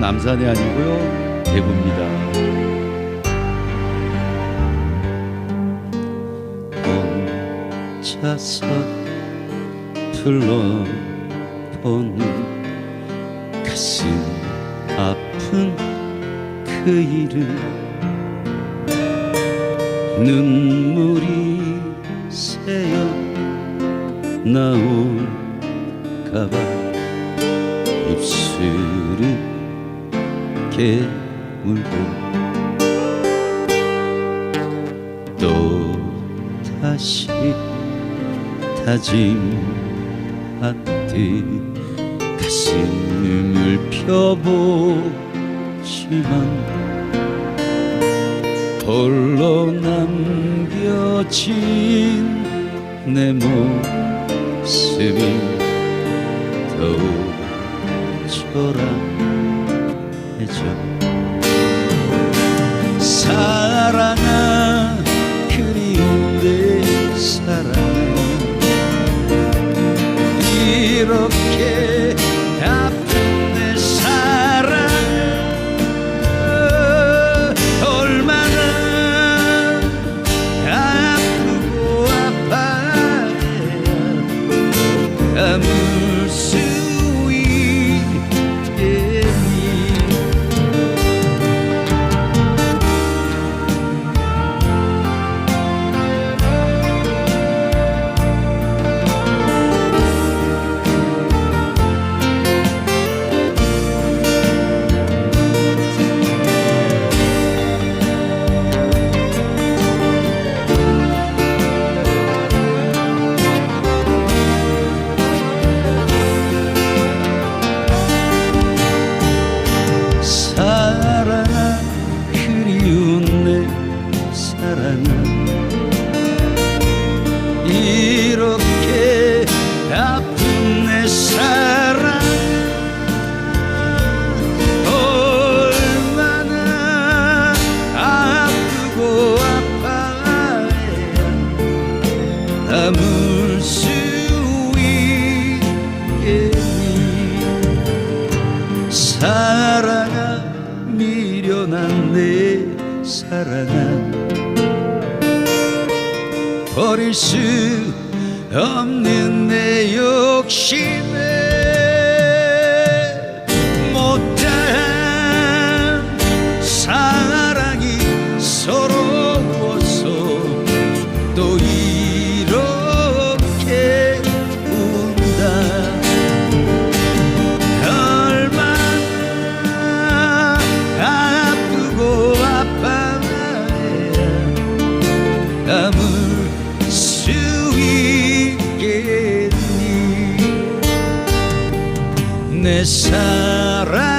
남산이 아니고요 대구입니다. 혼자서 불러보는 가슴 아픈 그 이름 눈물이 새어 나올까봐 입술 을 깨물고 또 다시 다짐한 듯 가슴을 펴보지만 홀로 남겨진 내 모습이 더욱 초라 해져 사랑아 그리운데 사랑아. 이렇게 아픈 내 사랑 얼마나 아프고 아파야 감을 사랑아 이렇게 아픈 내 사랑 얼마나 아프고 아파야 담을 수 있겠니? 사랑아 미련한 내 사랑아 버릴 수 없는 내 욕심에 못한 사랑이 서러워서 또 이렇게 운다. 담을 besar.